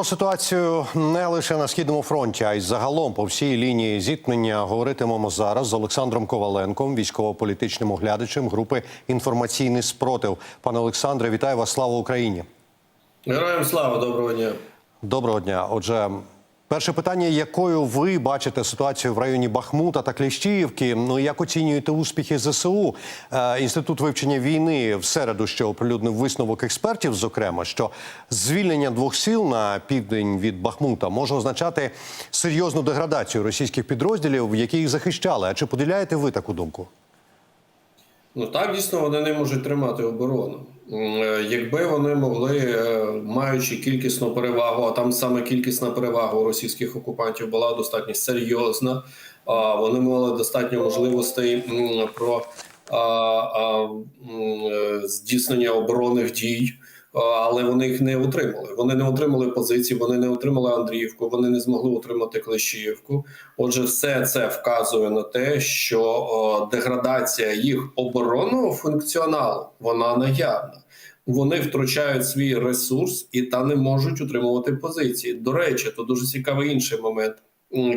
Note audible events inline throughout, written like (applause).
Про ситуацію не лише на східному фронті, а й загалом по всій лінії зіткнення говоритимемо зараз з Олександром Коваленком, військово-політичним оглядачем групи інформаційний спротив. Пане Олександре, вітаю вас! Слава Україні! Героям слава, доброго дня. Доброго дня. Отже, перше питання: якою ви бачите ситуацію в районі Бахмута та Кліщіївки? Ну як оцінюєте успіхи ЗСУ? Е, Інститут вивчення війни в середу ще оприлюднив висновок експертів, зокрема, що звільнення двох сіл на південь від Бахмута може означати серйозну деградацію російських підрозділів, які їх захищали. А чи поділяєте ви таку думку? Ну так дійсно вони не можуть тримати оборону. Е, Якби вони могли, е, маючи кількісну перевагу, а там саме кількісна перевага у російських окупантів була достатньо серйозна. Вони мали достатньо можливостей про е, здійснення оборонних дій. А, Але вони їх не отримали. Вони не отримали позиції, вони не отримали Андріївку, вони не змогли отримати Клещіївку. Отже, все це вказує на те, що деградація їх оборонного функціоналу вона наявна. Вони втрачають свій ресурс і та не можуть утримувати позиції. До речі, то дуже цікавий інший момент.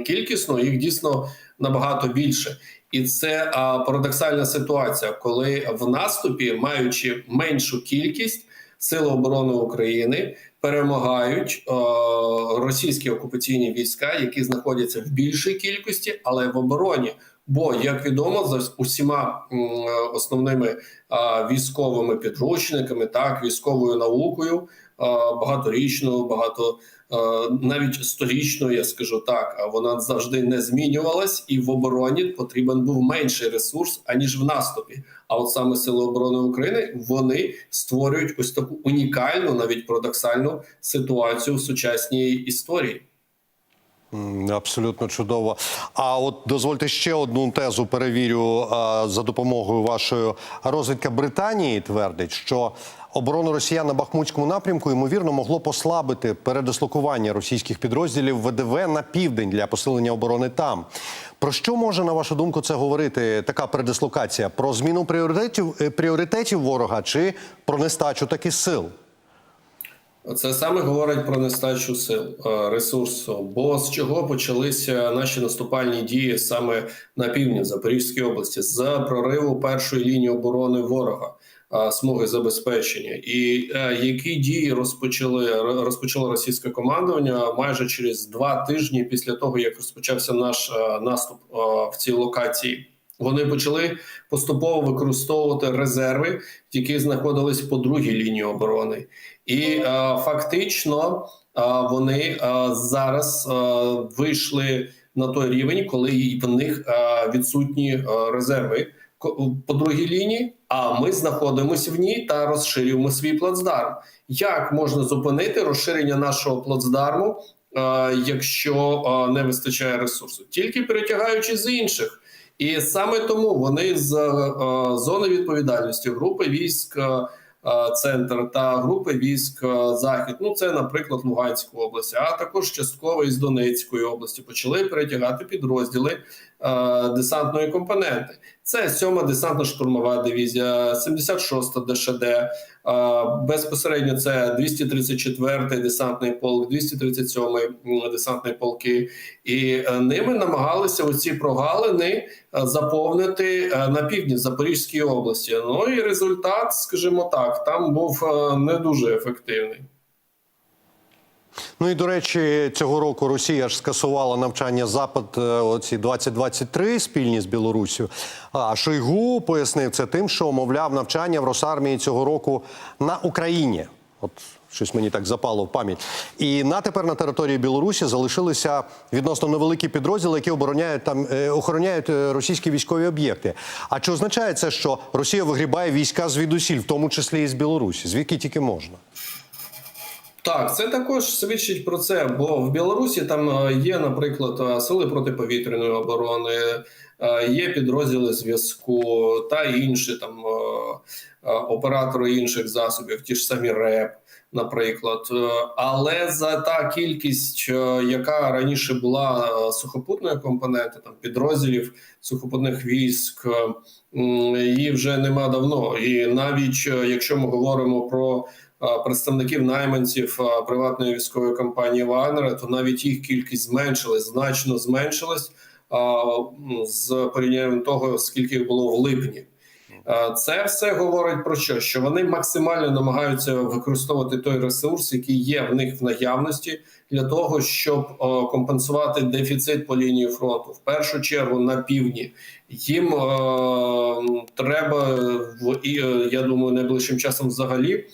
Кількісно їх дійсно набагато більше, і це а, парадоксальна ситуація, коли в наступі, маючи меншу кількість, Сили оборони України перемагають е, російські окупаційні війська, які знаходяться в більшій кількості, але в обороні. Бо як відомо, за усіма м, основними е військовими підручниками, так військовою наукою, а, багаторічною, багато навіть сторічною, я скажу так, а вона завжди не змінювалась, і в обороні потрібен був менший ресурс аніж в наступі. А от саме сили оборони України вони створюють ось таку унікальну, навіть парадоксальну ситуацію в сучасній історії. Абсолютно чудово. А от дозвольте ще одну тезу перевірю за допомогою вашої розвідка Британії. Твердить, що оборону росіян на Бахмутському напрямку ймовірно могло послабити передислокування російських підрозділів ВДВ на південь для посилення оборони там. Про що може на вашу думку це говорити? Така передислокація? Про зміну пріоритетів е, пріоритетів ворога чи про нестачу таких сил? Це саме говорить про нестачу сил е, ресурсу. Бо з чого почалися наші наступальні дії саме на півдні в Запорізькій області з прориву першої лінії оборони ворога, смуги забезпечення, і е, які дії розпочали розпочало російське командування майже через два тижні після того, як розпочався наш е, наступ е, в цій локації. Вони почали поступово використовувати резерви, які знаходились по другій лінії оборони, і фактично вони зараз вийшли на той рівень, коли в них відсутні резерви по другій лінії. А ми знаходимося в ній та розширюємо свій плацдарм. Як можна зупинити розширення нашого плацдарму, е, якщо е, не вистачає ресурсу? Тільки перетягаючи з інших. І саме тому вони з е, зони відповідальності групи військ. Центр та групи військ захід. Ну це, наприклад, Луганську область, а також частково із Донецької області почали перетягати підрозділи десантної компоненти. Це 7-ма десантно-штурмова дивізія, 76-та ДШД, безпосередньо це 234-й десантний полк, 237-й десантний полки, і е, ними намагалися оці прогалини е, заповнити е, на півдні Запорізької області. Ну і результат, скажімо так, там був не дуже ефективний. Ну і до речі, цього року Росія ж скасувала навчання запад е, оці 2023 спільні з Білоруссю. А Шойгу пояснив це тим, що мовляв навчання в Росармії цього року на Україні. От щось мені так запало в пам'ять. І на тепер на території Білорусі залишилися відносно невеликі підрозділи, які обороняють там е, охороняють е, російські військові об'єкти. А чи означає це, що Росія вигрібає війська звідусіль, в тому числі і з Білорусі, звідки тільки можна? Так, це також свідчить про це, бо в Білорусі там е, є, наприклад, е, сили протиповітряної оборони, е, є підрозділи зв'язку та інші там оператори інших засобів, ті ж самі РЕП, наприклад. Але за та кількість, яка раніше була сухопутної компоненти, там підрозділів сухопутних військ, її вже нема давно. І навіть якщо ми говоримо про представників найманців приватної військової компанії Вагнера, то навіть їх кількість зменшилась, значно зменшилась е, з порівнянням того, скільки їх було в липні. Це все говорить про що? Що вони максимально намагаються використовувати той ресурс, який є в них в наявності, для того, щоб компенсувати дефіцит по лінії фронту. В першу чергу на півдні їм е, треба і я думаю, найближчим часом взагалі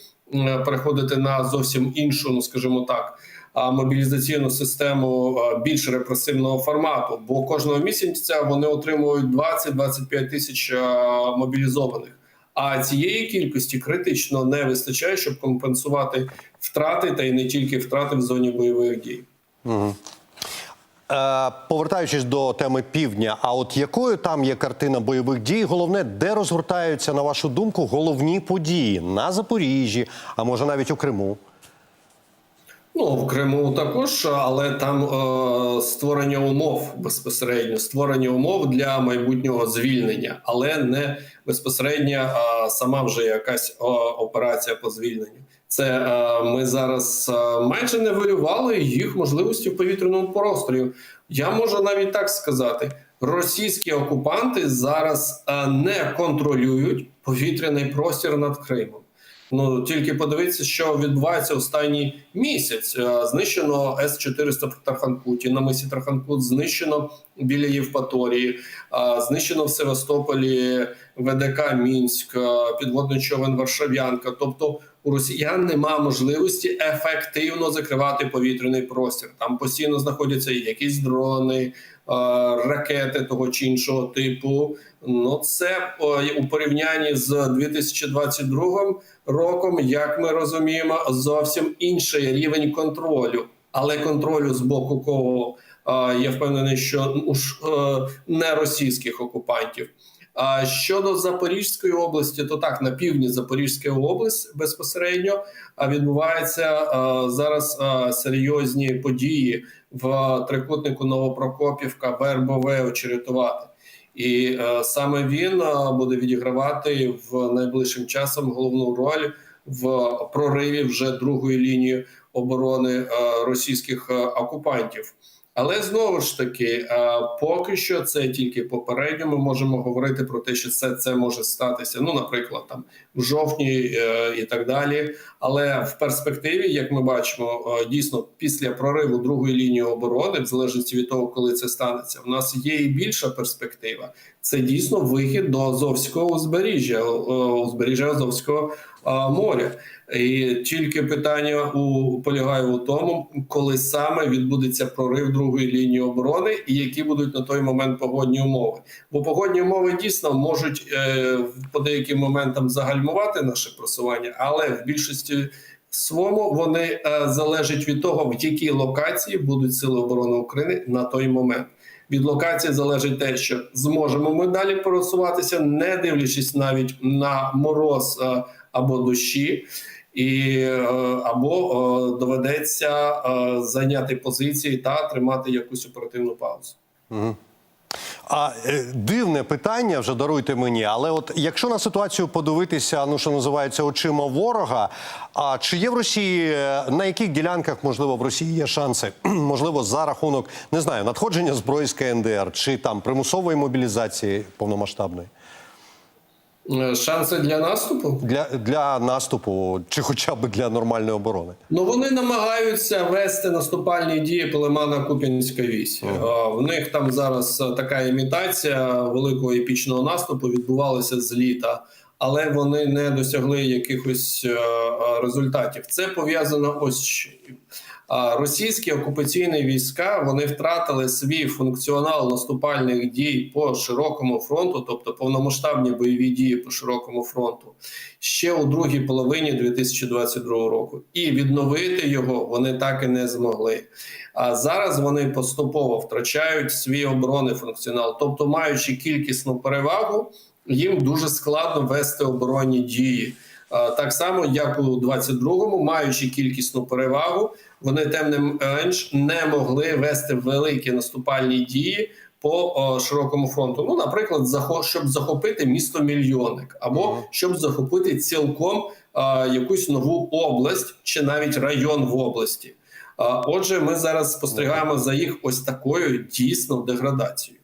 переходити на зовсім іншу, ну скажімо так. Мобілізаційну систему е, більш репресивного формату, бо кожного місяця вони отримують 20-25 тисяч е, мобілізованих. А цієї кількості критично не вистачає, щоб компенсувати втрати, та й не тільки втрати в зоні бойових дій. Е, повертаючись до теми півдня, а от якою там є картина бойових дій? Головне, де розгортаються, на вашу думку, головні події на Запоріжжі, а може навіть у Криму? Ну в Криму також, але там е, створення умов безпосередньо створення умов для майбутнього звільнення, але не безпосередньо а сама вже якась е, операція по звільненню. Це е, ми зараз е, майже не вилювали їх можливості в повітряному просторі. Я можу навіть так сказати: російські окупанти зараз е, не контролюють повітряний простір над Кримом. Ну тільки подивіться, що відбувається останній місяць. Е, Знищено с 400 в Тарханкуті на мисі Тарханкут, знищено біля Євпаторії, е, знищено в Севастополі ВДК Мінськ, е, підводний човен Варшав'янка. Тобто у росіян нема можливості ефективно закривати повітряний простір. Там постійно знаходяться якісь дрони, е, ракети того чи іншого типу. Ну це у порівнянні з 2022 роком, як ми розуміємо, зовсім інший рівень контролю, але контролю з боку кого е, я впевнений, що уж е, не російських окупантів. А щодо Запорізької області, то так на півдні Запорізької області безпосередньо відбуваються зараз серйозні події в трикутнику Новопрокопівка, Вербове, Очеретувати. І саме він буде відігравати в найближчим часом головну роль в прориві вже другої лінії оборони російських окупантів. Але знову ж таки, е, поки що це тільки попередньо. Ми можемо говорити про те, що це, це може статися. Ну, наприклад, там в жовтні е, і так далі. Але в перспективі, як ми бачимо, е, дійсно після прориву другої лінії оборони, в залежності від того, коли це станеться, в нас є і більша перспектива. Це дійсно вихід до Азовського узбережжя, узбережжя Азовського моря. І тільки питання у полягає у тому, коли саме відбудеться прорив другої лінії оборони, і які будуть на той момент погодні умови. Бо погодні умови дійсно можуть е, по деяким моментам загальмувати наше просування, але в більшості своєму вони е, залежать від того, в якій локації будуть сили оборони України на той момент. Від локації залежить те, що зможемо ми далі просуватися, не дивлячись навіть на мороз е, або дощі, і е, або е, доведеться зайняти позиції та тримати якусь оперативну паузу. А е, дивне питання, вже даруйте мені, але от якщо на ситуацію подивитися, ну що називається очима ворога, а чи є в Росії е, на яких ділянках можливо в Росії є шанси? (clears throat) можливо, за рахунок не знаю, надходження зброї з КНДР чи там примусової мобілізації повномасштабної Шанси для наступу? для, для наступу, чи хоча б для нормальної оборони? Ну вони намагаються вести наступальні дії по лимана Куп'янська вісь. Е, В них там зараз е, така імітація великого епічного наступу відбувалася з літа, але вони не досягли якихось е, е, результатів. Це пов'язано ось Російські окупаційні війська вони втратили свій функціонал наступальних дій по широкому фронту, тобто повномасштабні бойові дії по широкому фронту, ще у другій половині 2022 року, і відновити його вони так і не змогли. А зараз вони поступово втрачають свій оборонний функціонал, тобто, маючи кількісну перевагу, їм дуже складно вести оборонні дії. Так само, як у 22-му, маючи кількісну перевагу, вони тим не менш не могли вести великі наступальні дії по о, широкому фронту. Ну, наприклад, захо- щоб захопити місто мільйонник, або Мгм. щоб захопити цілком а, якусь нову область чи навіть район в області. А, Отже, ми зараз спостерігаємо за їх ось такою дійсно деградацією.